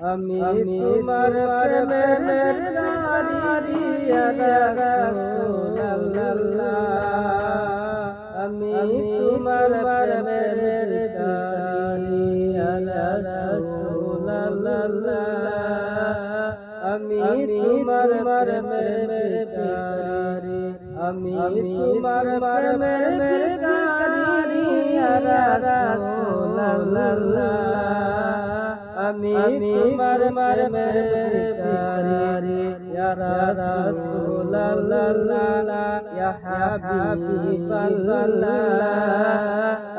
আমি তোমার প্রেমের রাসূলুল্লাহ আমি তোমার প্রেমের রাসূলুল্লাহ আমি তোমার প্রেমের গাড়ি আমি তোমার প্রেমের গাড়ি রাসূলুল্লাহ আমি তোমার প্রেমের গাড়ি ইয়া রাসূলুল্লাহ ইয়া হাবিবাল্লাহ।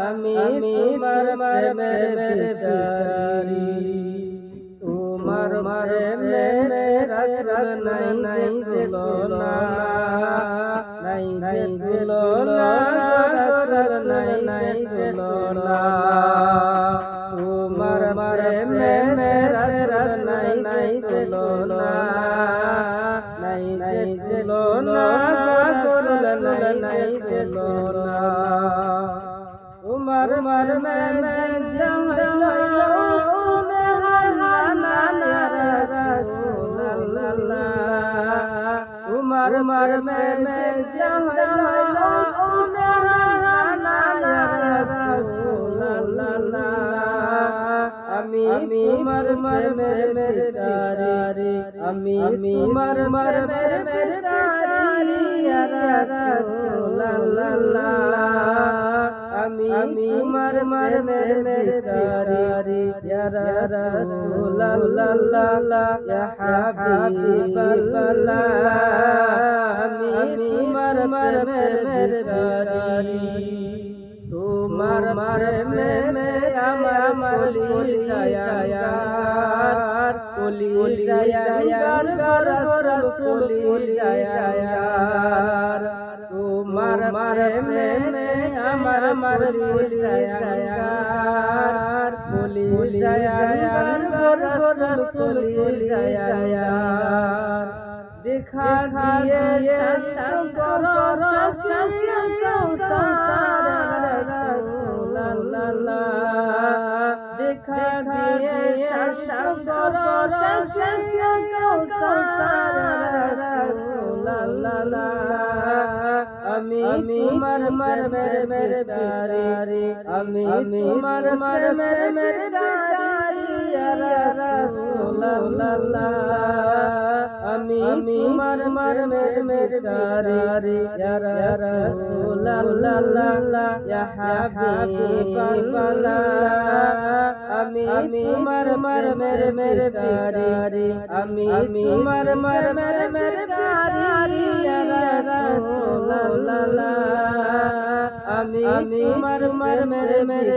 আমি তোমার প্রেমের গাড়ি তোমার মারে মেরে রস রস নাই নাই ছিল না নাই নাই নাই ছিল না নাই ছিল না রসুল নাই নাই ছিল না তোমার মার মেরে উমর মর মে মে আমি তোমার মর মে মে তারি আমি তোমার মর মে মে তারি রাসূলুল্লাহ আমি তোমার মর মে মে তারি রাসূলুল্লাহ ইয়া হাবিবাল্লাহ। আমি তোমার মর মে মে তারি তোমার মার মে মে আমার কলি সায়ার কলি সায়ার গর রসুল সায়ার তোমার মার মে মে আমার মার সায়ার কলি সায়ার গর রসুল সায়ার দেখা দিয়ে শঙ্কর দেখা দিয়ে শঙ্কর আমি তোমার মর মের মের দারি আমি তোমার মর মের মের দারি আমি তোমার মর মের মের দারি ইয়া আমি তোমার মর মের মের দারি আমি তোমার মর মের মের দারি আমি তোমার মর মের মের